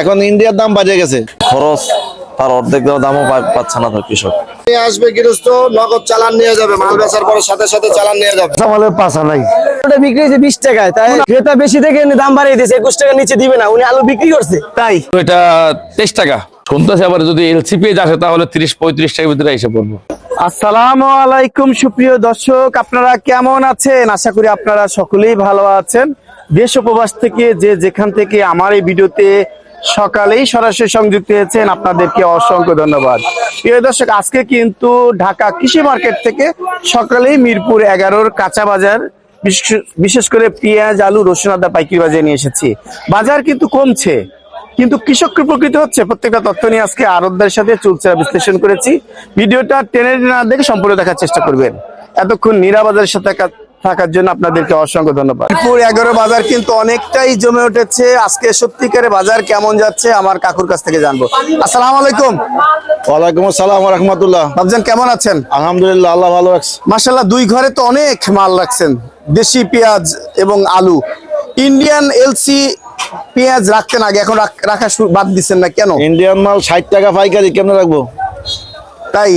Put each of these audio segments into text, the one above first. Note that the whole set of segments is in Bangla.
এখন ইন্ডিয়ার দাম বাজে গেছে। খরচ তার অর্ধেক দামও পাচ্ছে না কৃষক। আসবে গৃহস্থ নগদ চালান নিয়ে যাবে মাল বেচার পরে সাথে সাথে চালান নিয়ে যাবে। আমাদের পাশা নাই। ওটা বিক্রি হয়েছে বিশ টাকায় তাই ক্রেতা বেশি থেকে দাম বাড়িয়ে দিয়েছে একুশ টাকার নিচে দিবে না উনি আলু বিক্রি করছে। তাই? এটা তেইশ টাকা। শুনতেছি আবার যদি এলসি আসে তাহলে তিরিশ পঁয়ত্রিশ টাকার ভিতরে এসে পড়ব। আসসালামু আলাইকুম সুপ্রিয় দর্শক আপনারা কেমন আছেন? আশা করি আপনারা সকলেই ভালো আছেন। দেশ উপবাস থেকে যে যেখান থেকে আমার এই ভিডিওতে সকালেই সরাসরি সংযুক্ত হয়েছেন আপনাদেরকে অসংখ্য ধন্যবাদ। প্রিয় দর্শক, আজকে কিন্তু ঢাকা কৃষি মার্কেট থেকে সকালেই মিরপুর এগারোর কাঁচা বাজার, বিশেষ- করে পেঁয়াজ, আলু, রসুন, আদা পাইকারি বাজারে নিয়ে এসেছি। বাজার কিন্তু কমছে, কিন্তু কৃষক উপকৃত হচ্ছে প্রত্যেকটা তথ্য নিয়ে আজকে আরবদের সাথে চুলচেরা বিশ্লেষণ করেছি। ভিডিওটা টেনে না দেখে সম্পূর্ণ দেখার চেষ্টা করবেন। এতক্ষণ নিরাবাজারের সাথে থাকা- থাকার জন্য আপনাদেরকে অসংখ্য ধন্যবাদ। মিরপুর এগারো বাজার কিন্তু অনেকটাই জমে উঠেছে। আজকে সত্যিকারে বাজার কেমন যাচ্ছে আমার কাকুর কাছ থেকে জানব। আসসালাম আলাইকুম। ওয়ালাইকুম আসসালাম রহমতুল্লাহ। বাবজান কেমন আছেন? আলহামদুলিল্লাহ আল্লাহ ভালো রাখছে মাসাল্লাহ দুই ঘরে তো অনেক মাল রাখছেন। দেশি পেঁয়াজ এবং আলু। ইন্ডিয়ান এলসি পেঁয়াজ রাখতেন আগে এখন রাখ- রাখা বাদ দিচ্ছেন না কেন? ইন্ডিয়ান মাল ষাট টাকা পাইকারি কেমনে রাখব? তাই?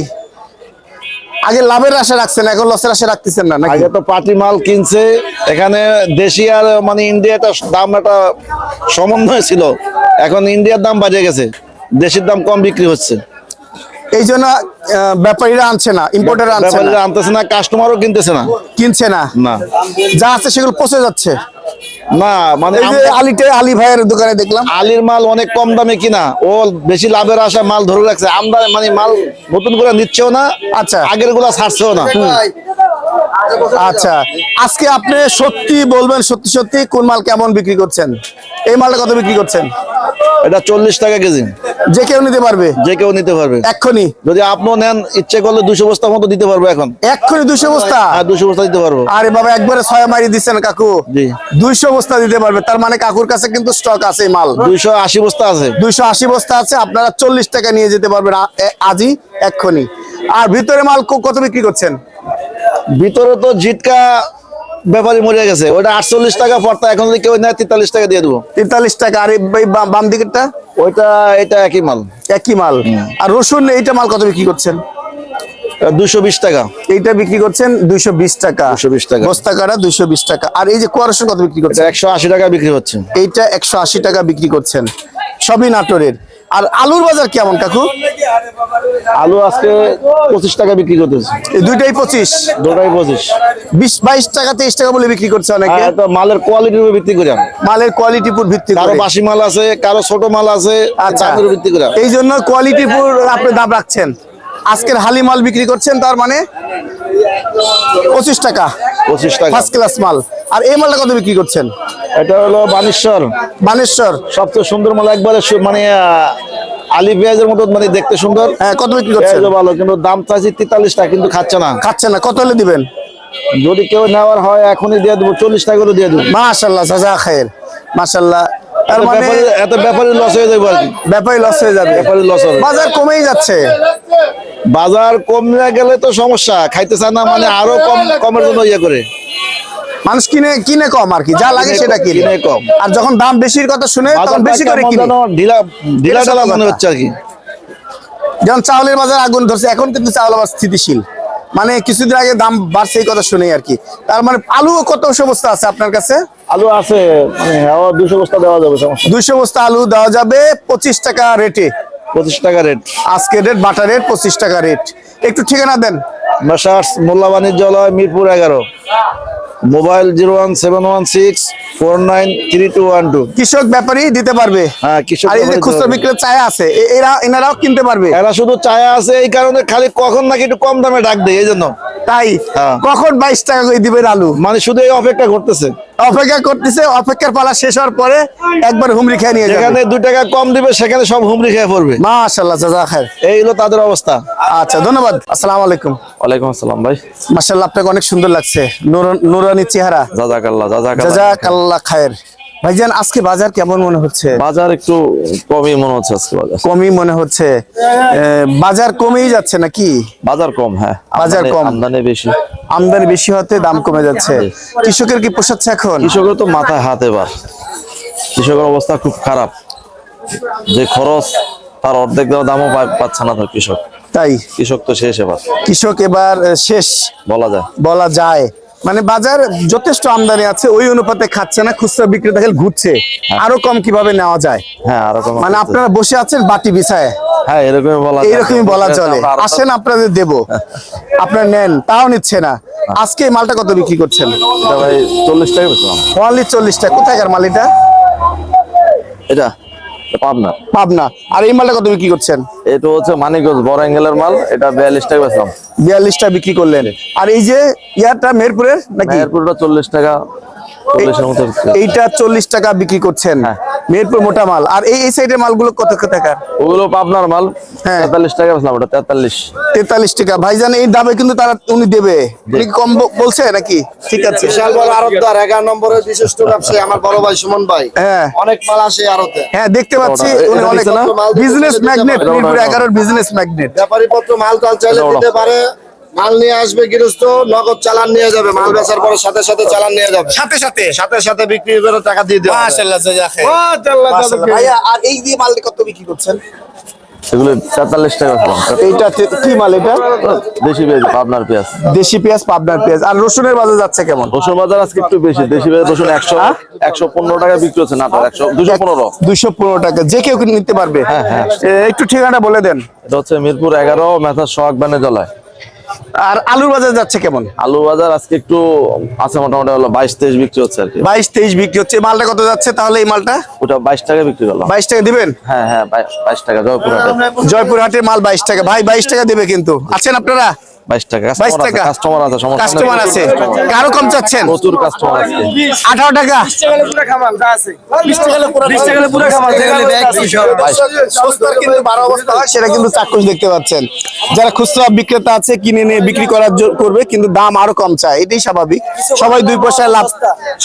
আগে লাভের আশা রাখছেন এখন লসের আশা রাখতেছেন না আগে তো পাটি মাল কিনছে এখানে দেশি আর মানে ইন্ডিয়াটা দাম একটা সমন্বয় ছিল। এখন ইন্ডিয়ার দাম বাজে গেছে দেশের দাম কম বিক্রি হচ্ছে। এই জন্য ব্যাপারীরা আনছে না ইম্পোর্টার আনছে না। আনতেছে না কাস্টমারও কিনতেছে না। কিনছে না। না। যা আছে সেগুলো পচে যাচ্ছে। না মানে যে আলী ভাইয়ের দোকানে দেখলাম। আলির মাল অনেক কম দামে কিনা। ও বেশি লাভের আশা মাল ধরে রাখছে। আমরা মানে মাল নতুন করে নিচ্ছেও না আচ্ছা। আগেরগুলা ছাড়ছেও না। আচ্ছা। আজকে আপনি সত্যি বলবেন সত্যি সত্যি কোন মাল কেমন বিক্রি করছেন? এই মালটা কত বিক্রি করছেন? এটা চল্লিশ টাকা কেজি। যে কেউ নিতে পারবে। যে কেউ নিতে পারবে। এক্ষুনি। যদি আপনিও নেন ইচ্ছে করলে দুশো বস্তা মতো দিতে পারব এখন। এক্ষুনি দুশো বস্তা? হ্যাঁ দুশো বস্তা দিতে পারব। আরে বাবা একবারে ছয় মারি দিচ্ছেন কাকু। জি। দুইশো বস্তা দিতে পারবে। তার মানে কাকুর কাছে কিন্তু স্টক আছে মাল। দুইশো আশি বস্তা আছে। দুইশো আশি বস্তা আছে আপনারা চল্লিশ টাকা নিয়ে যেতে পারবেন আজই এক্ষুনি। আর ভিতরে মাল কত বিক্রি করছেন? ভিতরে তো জিটকা ব্যাপারী মরে গেছে। ওটা আটচল্লিশ টাকা পড়তা এখন যদি কেউ নেয় তেতাল্লিশ টাকা দিয়ে দেবো। তেতাল্লিশ টাকা আর এই বাম- দিকেরটা? ওইটা এটা একই মাল। একই মাল। আর রসুন এইটা মাল কত বিক্রি করছেন? দুশো বিশ টাকা। এইটা বিক্রি করছেন দুইশো বিশ টাকা। 220 টাকা। বস্তা কাটা দুইশো বিশ টাকা। আর এই যে কত বিক্রি করছেন? একশো আশি টাকা বিক্রি হচ্ছে। এইটা একশো আশি টাকা বিক্রি করছেন। সবই নাটোরের। আর আলুর বাজার কেমন কাকু? আলু আজকে পঁচিশ টাকা বিক্রি করতেছে। এই দুইটাই পঁচিশ? দুটাই পঁচিশ। বিশ বাইশ টাকা তেইশ টাকা বলে বিক্রি করছে অনেকে। হ্যাঁ, তো মালের কোয়ালিটির উপর ভিত্তি করে। মালের কোয়ালিটির উপর ভিত্তি কারও বাসি মাল আছে কারও ছোট মাল আছে আচ্ছা। ভিত্তি করে। এই জন্য কোয়ালিটির উপর আপনি দাম রাখছেন। আজকের হালি মাল বিক্রি করছেন তার মানে পঁচিশ টাকা। পঁচিশ টাকা। ফার্স্ট ক্লাস মাল। আর এই মালটা কত বিক্রি করছেন? এটা হলো বানেশ্বর। বানেশ্বর। সবচেয়ে সুন্দর মাল একবারে মানে আলি পেঁয়াজের মতো মানে দেখতে সুন্দর। হ্যাঁ কত বিক্রি করছেন? ভালো কিন্তু দাম চাইছি তেতাল্লিশ টাকা কিন্তু খাচ্ছে না। খাচ্ছে না কত হলে দিবেন? যদি কেউ নেওয়ার হয় এখনই দিয়ে দেবো চল্লিশ টাকা করে দিয়ে দেবো। মাশাল্লাহ জাজা খায়ের। মাশাল্লাহ এত মানে ব্যাপারে- লস হয়ে যাবে আর কি। ব্যাপারী লস হয়ে যাবে। ব্যাপারী loss হবে। বাজার কমেই যাচ্ছে। বাজার কমে গেলে তো সমস্যা খাইতে চায় না মানে আরও কম কমের জন্য ইয়ে করে। মানুষ কিনে কিনে কম আর কি যা লাগে সেটা কিনে। কম। আর যখন দাম বেশির কথা শুনে তখন বেশি করে কিনে। ঢিলা ঢিলা ঢালা মনে হচ্ছে আর কি। যেমন চাউলের বাজার আগুন ধরছে এখন কিন্তু চাউল আবার স্থিতিশীল। মানে কিছুদিন আগে দাম বাড়ছে এই কথা শুনে আর কি। তার মানে আলু কত অবস্থা আছে আপনার কাছে? আলু আছে মানে দুশো বস্তা দেওয়া যাবে সমস্যা। দুইশো বস্তা আলু দেওয়া যাবে পঁচিশ টাকা রেটে। পঁচিশ টাকা রেট আজকে রেট বাটা রেট পঁচিশ টাকা রেট একটু ঠিকানা দেন। বাসার মোল্লা বাণিজ্যালয় মিরপুর এগারো। Mobile zero one seven one six four nine three two one two. কৃষক ব্যাপারী দিতে পারবে। হ্যাঁ, কৃষক আর এই যে খুচরা। বিক্রেতা চায় আছে এরা এনারাও কিনতে পারবে। এরা শুধু চায়া আছে এই কারণে খালি কখন নাকি একটু কম দামে ডাক দেয় এই জন্য। তাই? হ্যাঁ। কখন বাইশ টাকা করে দিবেন আলু মানে শুধু এই অপেক্ষা করতেছে। অপেক্ষা করতেছে অপেক্ষার পালা শেষ হওয়ার পরে একবার হুমরি খেয়ে নিয়ে যাবে। যেখানে দু টাকা কম দিবে সেখানে সব হুমড়ি খেয়ে পড়বে। মাশাল্লাহ জাজা খায়ের। এই হলো তাদের অবস্থা। আচ্ছা ধন্যবাদ। আসসালামু আলাইকুম। ওয়ালাইকুম আসসালাম ভাই। মাশাল্লাহ আপনাকে অনেক সুন্দর লাগছে। নুরানি চেহারা। জাজাকাল্লাহ জাজাকাল্লাহ জাজা কাল্লা খায়ের। ভাইজান আজকে বাজার কেমন মনে হচ্ছে? বাজার একটু কমই মনে হচ্ছে আজকে বাজার। কমই মনে হচ্ছে। বাজার কমেই যাচ্ছে নাকি? বাজার কম হ্যাঁ। বাজার কম। আমদানি বেশি। আমদানি বেশি হতে দাম কমে যাচ্ছে। কৃষকের কি পোষাচ্ছে এখন? কৃষকের তো মাথায় হাত এবার। কৃষকের অবস্থা খুব খারাপ। যে খরচ তার অর্ধেক দামও পাচ্ছে না তো কৃষক। তাই? কৃষক তো শেষ এবার। কৃষক এবার শেষ। বলা যায়। বলা যায়। মানে বাজার যথেষ্ট আমদানি আছে ওই অনুপাতে খাচ্ছে না খুচরা বিক্রেতা খেলে ঘুরছে। আরও কম কীভাবে নেওয়া যায়? হ্যাঁ আরও কোনো মানে আপনারা বসে আছেন বাটি বিছায়। হ্যাঁ এরকমই বলা যায়। এইরকমই বলা চলে। আসেন আপনাদের দেব। আপনারা নেন তাও নিচ্ছে না। আজকে মালটা কত বিক্রি করছেন? ভাই চল্লিশ টাকা বেচলাম ওয়ানলি চল্লিশ টাকা। কোথায়কার মাল এটা? পাবনা। পাবনা। আর এই মালটা কত বিক্রি করছেন? এটা হচ্ছে মানিকগঞ্জ বড় অ্যাঙ্গেলের মাল এটা বিয়াল্লিশ টাকা বেচলাম বিয়াল্লিশ টাকা বিক্রি করলেন। আর এই যে ইয়ারটা মেহেরপুরের নাকি? মেহেরপুরটা চল্লিশ টাকা। এইটা চল্লিশ টাকা বিক্রি করছেন। হ্যাঁ। মেহেরপুর মোটা মাল। আর এই এই সাইডের মালগুলো কত টাকার? ওগুলো পাবনার মাল। হ্যাঁ। তেতাল্লিশ টাকা ওটা তেতাল্লিশ। তেতাল্লিশ টাকা। ভাইজান এই দামে কিন্তু তারা উনি দেবে। উনি কম বলছে নাকি? ঠিক আছে। বিশাল বড় আরবদার এগারো নম্বরের বিশিষ্ট ব্যবসায়ী আমার বড় ভাই সুমন ভাই। হ্যাঁ। অনেক মাল আসে আরতে হ্যাঁ দেখতে পাচ্ছি। উনি অনেক বিজনেস ম্যাগনেট। এগারোর বিজনেস ম্যাগনেট ব্যাপারী পত্র মাল টাল চাইলে দিতে পারে। মাল নিয়ে আসবে গৃহস্থ নগদ চালান নিয়ে যাবে মাল বেচার পরে সাথে সাথে চালান নিয়ে যাবে। সাথে সাথে? সাথে সাথে বিক্রি করে টাকা দিয়ে হবে। মাশাআল্লাহ জাযাকে মাশাআল্লাহ। ভাইয়া আর এই দিয়ে মালটি কত বিক্রি করছেন? এগুলো তেতাল্লিশ টাকা। এইটা কি মাল এটা? দেশি পেঁয়াজ পাবনার পেঁয়াজ। দেশি পেঁয়াজ পাবনার পেঁয়াজ। আর রসুনের বাজার যাচ্ছে কেমন? রসুন বাজার আজকে একটু বেশি। দেশি পেঁয়াজ রসুন একশো একশো পনেরো টাকা বিক্রি হচ্ছে নাটোর একশো দুশো পনেরো। দুইশো পনেরো টাকা। যে কেউ কিন্তু নিতে পারবে এ, একটু ঠিকানা বলে দেন। এটা হচ্ছে মিরপুর এগারো মেথা সোহাগ বানে জলায় আর আলুর বাজার যাচ্ছে কেমন? আলুর বাজার আজকে একটু আছে মোটামুটি হলো বাইশ তেইশ বিক্রি হচ্ছে আর কি। বাইশ তেইশ বিক্রি হচ্ছে। মালটা কত যাচ্ছে তাহলে এই মালটা? ওটা বাইশ টাকা বিক্রি হলো। বাইশ টাকা দিবেন? হ্যাঁ হ্যাঁ বাইশ টাকা জয়পুর হাটে জয়পুরহাটের মাল বাইশ টাকা। ভাই বাইশ টাকা দেবে কিন্তু। আছেন আপনারা? বাইশ টাকা। কাস্টমার আছে কাস্টমার আছে সমস্যা নেই। কাস্টমার আছে। আরও কম চাচ্ছেন? প্রচুর কাস্টমার আছে। আঠারো টাকা। সস্তার কিন্তু বারো অবস্থা সেটা কিন্তু চাক্ষুষ দেখতে পাচ্ছেন। যারা খুচরা বিক্রেতা আছে কিনে নিয়ে বিক্রি করার করবে কিন্তু দাম আরও কম চায়। এটাই স্বাভাবিক। সবাই দুই পয়সা লাভ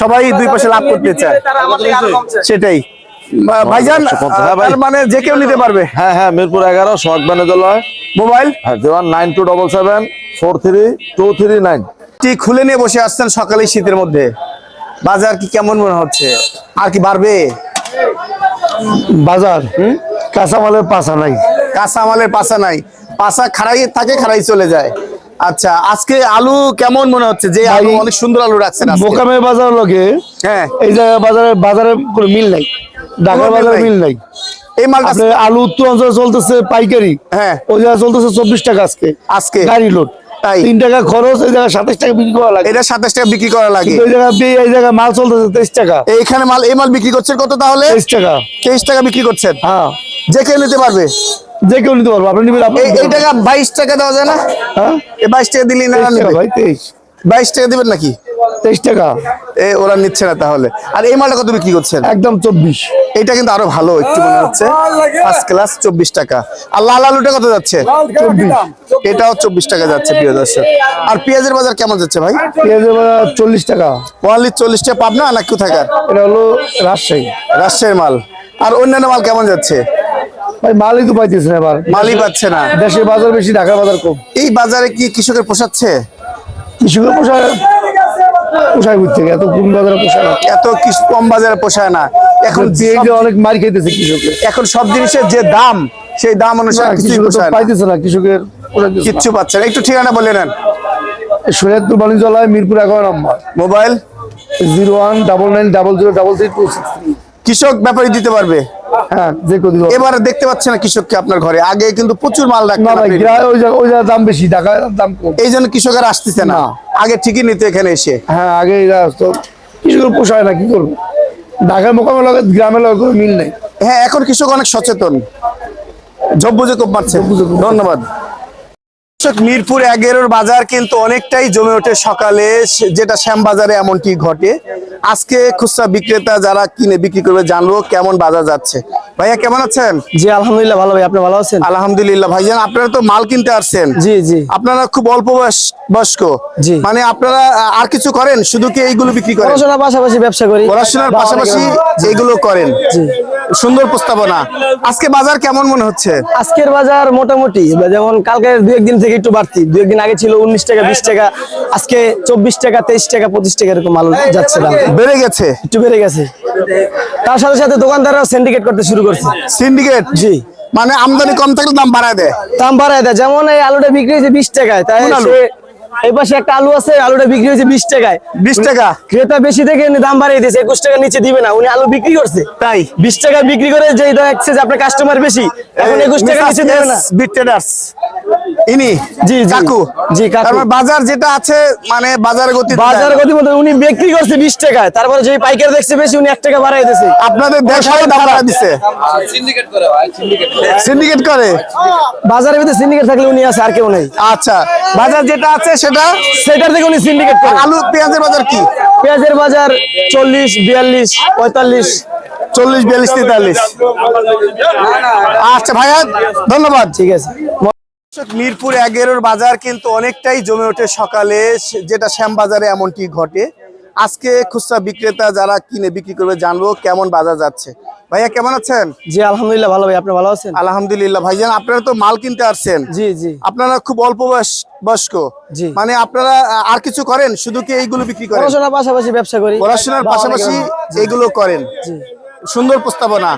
সবাই দুই পয়সা লাভ করতে চায়। সেটাই। ভাইজান হ্যাঁ মানে যে কেউ নিতে পারবে। হ্যাঁ হ্যাঁ মিরপুর এগারো সোহাগ বানে মোবাইল। হ্যাঁ Dewan nine two double seven four three two three nine. ঠিক খুলে নিয়ে বসে আসছেন সকালে শীতের মধ্যে। বাজার কি কেমন মনে হচ্ছে? আর কি বাড়বে? বাজার? কাঁচামালের পাশা নাই। কাঁচা মালের পাশা নাই। পাশা খাড়াই থাকে খাড়াই চলে যায়। আচ্ছা আজকে আলু কেমন মনে হচ্ছে? যে আলু অনেক সুন্দর আলু রাখছেন। বোকামের বাজার লগে হ্যাঁ। এই জায়গায় বাজারে বাজারে কোনো মিল নাই। ঢাকার বাজারে। মিল নাই। এই মালটা আলু উত্তর অঞ্চলে চলতেছে পাইকারি। হ্যাঁ। ওই জায়গায় চলতেছে চব্বিশ টাকা আজকে। আজকে। গাড়ি লোড তাই। তিন টাকা খরচ এই জায়গায় সাতাশ টাকা বিক্রি করা লাগে। এটা সাতাশ টাকা বিক্রি করা লাগে। ওই জায়গায় এই জায়গায় মাল চলতেছে তেইশ টাকা। এইখানে মাল এই মাল বিক্রি করছেন কত তাহলে? তেইশ টাকা। তেইশ টাকা বিক্রি করছেন? হ্যাঁ। যে কেউ নিতে পারবে। যে কেউ নিতে পারব আপনি নিবেন এই টাকা বাইশ টাকা দেওয়া যায় না? হ্যাঁ? এই বাইশ টাকা দিলেই না ভাই তেইশ। বাইশ টাকা দিবেন নাকি? তেইশ টাকা। এ ওরা নিচ্ছে না তাহলে। আর এই মালটা কত বিক্রি করছেন? একদম চব্বিশ। এটা কিন্তু আরও ভালো একটু মনে হচ্ছে। ফার্স্ট ক্লাস চব্বিশ টাকা। আর লাল আলুটা কত যাচ্ছে? চব্বিশ। এটাও চব্বিশ টাকা যাচ্ছে প্রিয় দর্শক। আর পেঁয়াজের বাজার কেমন যাচ্ছে ভাই? পেঁয়াজের বাজার চল্লিশ টাকা। ওয়ানলি চল্লিশ টাকা পাবনা না কোথাকার এটা হলো রাজশাহী। রাজশাহীর মাল। আর অন্যান্য মাল কেমন যাচ্ছে? ভাই মালই তো পাইতেছে না এবার। মালই পাচ্ছে না। দেশের বাজার বেশি ঢাকার বাজার কম। এই বাজারে কি কৃষকের পোষাচ্ছে কৃষকের পোষায় পোষায় ঘুরতে এত কোন বাজারে পোষায় না। এত কম বাজারে পোষায় না। এখন সব- অনেক মার খাইতেছে কৃষকের। এখন সব জিনিসের যে দাম সেই দাম অনুসারে কিছুই পোষায়। পাইতেছে না কৃষকের কিচ্ছু পাচ্ছে না। একটু ঠিকানা বলে নেন। শরীয়তপুর বাণিজ্যালয় মিরপুর এগারো নম্বর। Mobile? Zero one double nine double zero double three two six কৃষক ব্যাপারী দিতে পারবে। হ্যাঁ যে কেউ এবারে দেখতে পাচ্ছে না কৃষককে আপনার ঘরে। আগে কিন্তু প্রচুর মাল রাখতেন ওই জায়গার দাম বেশি দাম কম। এই জন্য কৃষকের আসতেছে না। আগে ঠিকই নিতে এখানে এসে। হ্যাঁ আগে কৃষকের পোষায় না কি করব? ঢাকার মোকাবেলা গ্রামের মিল নেই। হ্যাঁ এখন কৃষক অনেক সচেতন। জব্বুজে কোপ মারছে ধন্যবাদ। দর্শক, মিরপুর এগারোর বাজার কিন্তু অনেকটাই জমে ওঠে সকালে। যেটা শ্যামবাজারে এমনটি ঘটে। আজকে খুচরা বিক্রেতা যারা কিনে বিক্রি করবে জানব কেমন বাজার যাচ্ছে। ভাইয়া কেমন আছেন? জি আলহামদুলিল্লাহ ভালো ভাই। আপনি ভালো আছেন? আলহামদুলিল্লাহ। ভাইজান আপনারা তো মাল কিনতে আসছেন। জি জি। আপনারা খুব অল্প বয়স বয়স্ক। জি। মানে আপনারা আর কিছু করেন? শুধু কি এইগুলো বিক্রি করেন? পড়াশোনার পাশাপাশি ব্যবসা করি। পড়াশোনার পাশাপাশি এইগুলো করেন। জি। সুন্দর প্রস্তাবনা। আজকে বাজার কেমন মনে হচ্ছে? আজকের বাজার মোটামুটি যেমন কালকে দু একদিন থেকে একটু বাড়তি দু একদিন আগে ছিল উনিশ টাকা বিশ টাকা আজকে চব্বিশ টাকা তেইশ টাকা পঁচিশ টাকা এরকম মাল যাচ্ছে দাম। বেড়ে গেছে? একটু বেড়ে গেছে। তার সাথে সাথে দোকানদাররাও সিন্ডিকেট করতে শুরু করছে। সিন্ডিকেট জি। মানে আমদানি কম থাকলে দাম বাড়ায় দেয়? দাম বাড়ায় দেয়। যেমন এই আলুটা বিক্রি হয়েছে বিশ টাকায় তাই আলু? এই পাশে একটা আলু আছে আলুটা বিক্রি হয়েছে বিশ টাকায়। বিশ টাকা? ক্রেতা বেশি থেকে উনি দাম বাড়িয়ে দিয়েছে একুশ টাকা নিচে দিবে না উনি আলু বিক্রি করছে। তাই? বিশ টাকা বিক্রি করে যে দেখছে যে আপনার কাস্টমার বেশি এখন একুশ টাকা নিচে দেবে না। বিট ট্রেডার্স ইনি? জি, জি। কাকু? জি, কাকু। মানে বাজার যেটা আছে মানে বাজার গতি বাজার গতি মতো উনি বিক্রি করছে বিশ টাকায়। তারপরে যে পাইকার দেখছে বেশি উনি এক টাকা বাড়াই দিয়েছে আপনাদের দেশে দাম বাড়ায় দিছে। সিন্ডিকেট করে বাজারের ভিতরে সিন্ডিকেট থাকলে উনি আছে আর কেউ নেই। আচ্ছা। বাজার যেটা আছে সেটা? সেটার থেকে উনি সিন্ডিকেট করে। আলু পেঁয়াজের বাজার কি? পেঁয়াজের বাজার চল্লিশ বিয়াল্লিশ পঁয়তাল্লিশ। চল্লিশ বিয়াল্লিশ তেতাল্লিশ। আচ্ছা ভাইয়া ধন্যবাদ। ঠিক আছে। মিরপুর এগারোর বাজার কিন্তু অনেকটাই জমে ওঠে সকালে। যেটা শ্যাম বাজারে এমনটি ঘটে। আজকে খুচরা বিক্রেতা যারা কিনে বিক্রি করবে জানব কেমন বাজার যাচ্ছে। ভাইয়া কেমন আছেন? জি আলহামদুলিল্লাহ ভালো ভাই। আপনি ভালো আছেন? আলহামদুলিল্লাহ। ভাইজান আপনারা তো মাল কিনতে আসছেন। জি জি। আপনারা খুব অল্প বয়স বয়স্ক। জি। মানে আপনারা আর কিছু করেন? শুধু কি এইগুলো বিক্রি করেন? পড়াশোনার পাশাপাশি ব্যবসা করি। পড়াশোনার পাশাপাশি এইগুলো করেন। জি। সুন্দর প্রস্তাবনা।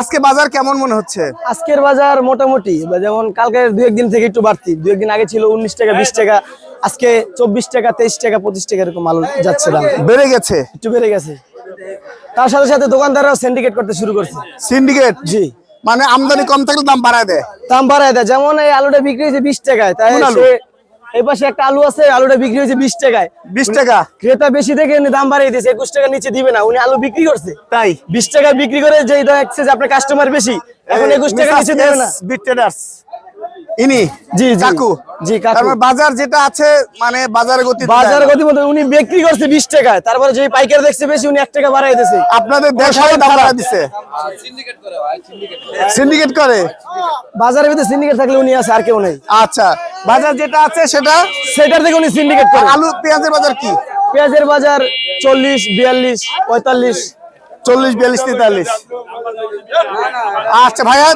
আজকে বাজার কেমন মনে হচ্ছে? আজকের বাজার মোটামুটি যেমন কালকে দু একদিন থেকে একটু বাড়তি। দু একদিন আগে ছিল উনিশ টাকা বিশ টাকা আজকে চব্বিশ টাকা তেইশ টাকা পঁচিশ টাকা এরকম মাল যাচ্ছে দাম। বেড়ে গেছে? একটু বেড়ে গেছে। তার সাথে সাথে দোকানদাররাও সিন্ডিকেট করতে শুরু করছে। সিন্ডিকেট জি। মানে আমদানি কম থাকলে দাম বাড়ায় দেয়? দাম বাড়ায় দেয়। যেমন এই আলুটা বিক্রি হয়েছে বিশ টাকায় তাই এই পাশে একটা আলু আছে আলুটা বিক্রি হয়েছে বিশ টাকায়। বিশ টাকা? ক্রেতা বেশি থেকে উনি দাম বাড়িয়ে দিয়েছে একুশ টাকা নিচে দিবে না উনি আলু বিক্রি করছে। তাই? বিশ টাকা বিক্রি করে যে দেখছে যে আপনার কাস্টমার বেশি এখন একুশ টাকা নিচে দেবে না। বিট ট্রেডার্স ইনি? জি, জি। কাকু? জি, কাকু। বাজার যেটা আছে মানে বাজার গতি বাজার গতি মতো উনি বিক্রি করছে বিশ টাকায় তারপরে যে পাইকার দেখছে বেশি উনি এক টাকা বাড়াই দিয়েছে আপনাদের দাম বাড়ায় দিছে। সিন্ডিকেট করে বাজারের ভিতরে সিন্ডিকেট থাকলে উনি আছে আর কেউ নেই। আচ্ছা বাজার যেটা আছে সেটা? সেটার থেকে উনি সিন্ডিকেট করে। আলু পেঁয়াজের বাজার কি? পেঁয়াজের বাজার চল্লিশ বিয়াল্লিশ পঁয়তাল্লিশ। চল্লিশ বিয়াল্লিশ তেতাল্লিশ। আচ্ছা ভাইয়া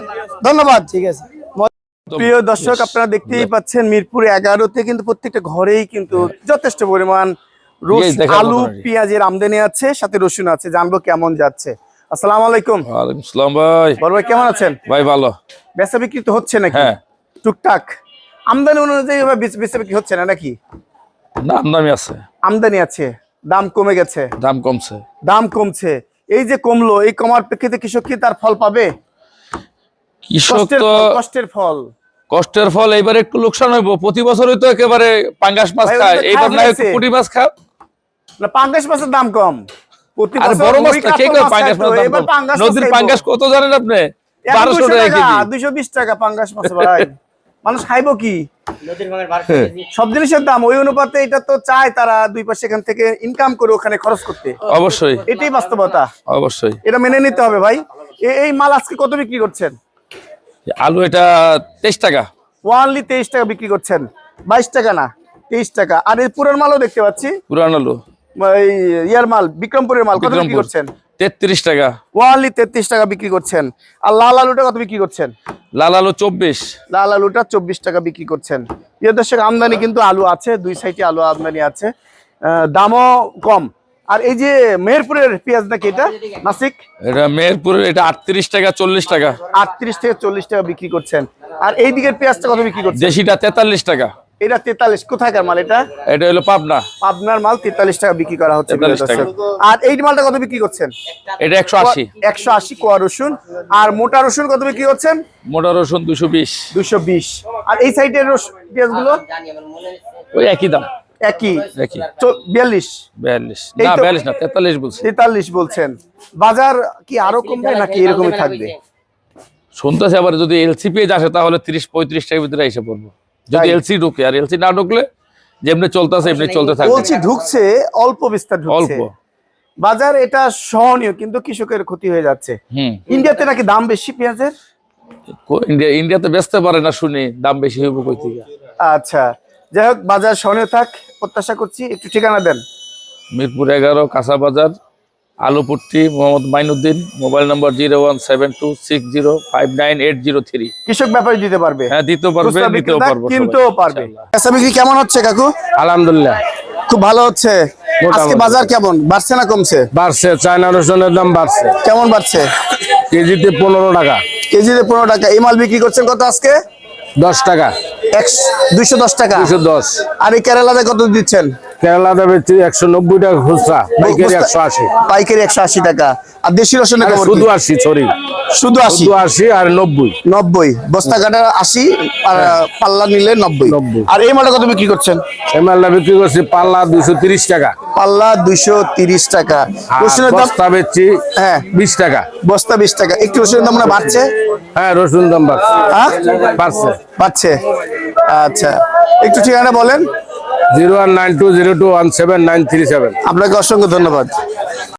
ধন্যবাদ। ঠিক আছে। প্রিয় দর্শক আপনারা দেখতেই পাচ্ছেন মিরপুর এগারোতে কিন্তু প্রত্যেকটা ঘরেই কিন্তু যথেষ্ট পরিমাণ আলু পেঁয়াজের আমদানি আছে সাথে রসুন আছে। জানব কেমন যাচ্ছে। আসসালামু আলাইকুম। ওয়ালাইকুম আসসালাম ভাই। বড় ভাই কেমন আছেন? ভাই ভালো। বেচা বিক্রি তো হচ্ছে নাকি? হ্যাঁ। টুকটাক। আমদানি অনুযায়ী বেচা বিক্রি হচ্ছে না নাকি? নাম দামি আছে। আমদানি আছে। দাম কমে গেছে। দাম কমছে। দাম কমছে। এই যে কমলো এই কমার প্রেক্ষিতে কৃষক কি তার ফল পাবে? কৃষক কষ্টের তো ফল, কষ্টের ফল। কষ্টের ফল এবারে একটু লোকসান হইব। প্রতি বছরই তো একেবারে পাঙ্গাস মাছ খায়। এইবার না। পুঁটি মাছ খাও না পাঙ্গাস মাছের দাম কম। প্রতি বছর বড় মাছ না কে কয় পাঙ্গাস দাম কম? নদীর পাঙ্গাস কত জানেন আপনি? এখন বারোশো 200 টাকা টাকা কেজি। দুইশো বিশ টাকা পাঙ্গাস মাছ ভাই। মানুষ খাইবো কি? সব জিনিসের দাম ওই অনুপাতে এটা তো চায় তারা দুই পাশে এখান থেকে ইনকাম করে ওখানে খরচ করতে। অবশ্যই। এটাই বাস্তবতা। অবশ্যই। এটা মেনে নিতে হবে ভাই। এই মাল আজকে কত বিক্রি করছেন? আলু এটা তেইশ টাকা। ওয়ানলি তেইশ টাকা বিক্রি করছেন। বাইশ টাকা না তেইশ টাকা। আর এই পুরান মালও দেখতে পাচ্ছি। পুরান আলু। ইয়ার মাল বিক্রমপুরের মাল কত বিক্রি করছেন? তেত্রিশ টাকা। ওয়ানলি তেত্রিশ টাকা বিক্রি করছেন। আর লাল আলুটা কত বিক্রি করছেন? লাল আলু চব্বিশ। লাল আলুটা চব্বিশ টাকা বিক্রি করছেন। প্রিয় দর্শক আমদানি কিন্তু আলু আছে দুই সাইডে আলু আমদানি আছে। দামও কম। আর এই যে মেহেরপুরের পেঁয়াজ নাকি এটা? নাসিক? এটা মেহেরপুরের এটা আটত্রিশ টাকা চল্লিশ টাকা। আটত্রিশ থেকে চল্লিশ টাকা বিক্রি করছেন। আর এই দিকের পেঁয়াজটা কত বিক্রি করছেন? দেশিটা তেতাল্লিশ টাকা। এটা তেতাল্লিশ কোথাকার মাল এটা? এটা হলো পাবনা। পাবনার মাল তেতাল্লিশ টাকা বিক্রি করা হচ্ছে প্রিয় 43 টাকা। আর এই মালটা কত বিক্রি করছেন? এটা একশো আশি। একশো আশি কোয়া রসুন। আর মোটা রসুন কত বিক্রি করছেন? মোটা রসুন দুশো বিশ। দুশো বিশ। আর এই সাইডের পেঁয়াজগুলো? ওই একই দাম। একই। একই। বিয়াল্লিশ। বিয়াল্লিশ। না বিয়াল্লিশ না তেতাল্লিশ বলছি। তেতাল্লিশ বলছেন। বাজার কি আরও কমবে নাকি এরকমই থাকবে? শুনতেছি আবার যদি এলসি পেজ আসে তাহলে তিরিশ পঁয়ত্রিশ টাকার ভিতরে এসে পড়ব। যদি এলসি ঢুকে আর এলসি না ঢুকলে যেমনি চলতেছে এমনি চলতে থাকবে। বলছি ঢুকছে অল্প বিস্তার অল্প। বাজার এটা সহনীয় কিন্তু কৃষকের ক্ষতি হয়ে যাচ্ছে। ইন্ডিয়াতে নাকি দাম বেশি পেঁয়াজের? ইন্ডিয়া ইন্ডিয়াতে বেচতে পারে না শুনি দাম বেশি হইব কই থেকে? আচ্ছা। যাই হোক বাজার সহনীয় থাক প্রত্যাশা করছি একটু ঠিকানা দেন। মিরপুর এগারো কাঁচা বাজার আলুপুট্টি মোহাম্মদ মাইনুদ্দিন মোবাইল নম্বর zero one seven two six zero five nine eight zero three. কৃষক ব্যাপারে দিতে পারবে। হ্যাঁ দিতেও পারবে বিক্রেতা পারব কিনতেও পারবে। কাঁচা বিক্রি কেমন হচ্ছে কাকু? আলহামদুলিল্লাহ। খুব ভালো হচ্ছে? আজকে বাজার কেমন? বাড়ছে না কমছে? বাড়ছে চায়না রসুনের দাম বাড়ছে। কেমন বাড়ছে? কেজিতে পনেরো টাকা। কেজিতে পনেরো টাকা। এই মাল বিক্রি করছেন কত আজকে? দশ টাকা। দুইশো দশ টাকা। দুশো দশ। আর এই কেরালাতে কত দিচ্ছেন? কেরালাতে একশো নব্বই টাকা খুচরা পাইকারি একশো আশি। পাইকারি একশো আশি টাকা। আর দেশি কেমন শুধু? আশি সরি। শুধু আশি। আশি আর নব্বই। নব্বই। বস্তা কাটা আশি আর পাল্লা নিলে নব্বই। নব্বই। আর এই মালটা কত বিক্রি করছেন? এমএলটা বিক্রি করছি পাল্লা দুশো তিরিশ টাকা। পাল্লা দুইশো তিরিশ টাকা। রসুনের দাম বস্তা বেচছি হ্যাঁ। বিশ টাকা। বস্তা বিশ টাকা। একটু রসুনের দাম মনে বাড়ছে? হ্যাঁ রসুন দাম বাড়ছে। হ্যাঁ? বাড়ছে। বাড়ছে। আচ্ছা। একটু ঠিকানা বলেন। Zero one nine two zero two one seven nine three seven. আপনাকে অসংখ্য ধন্যবাদ।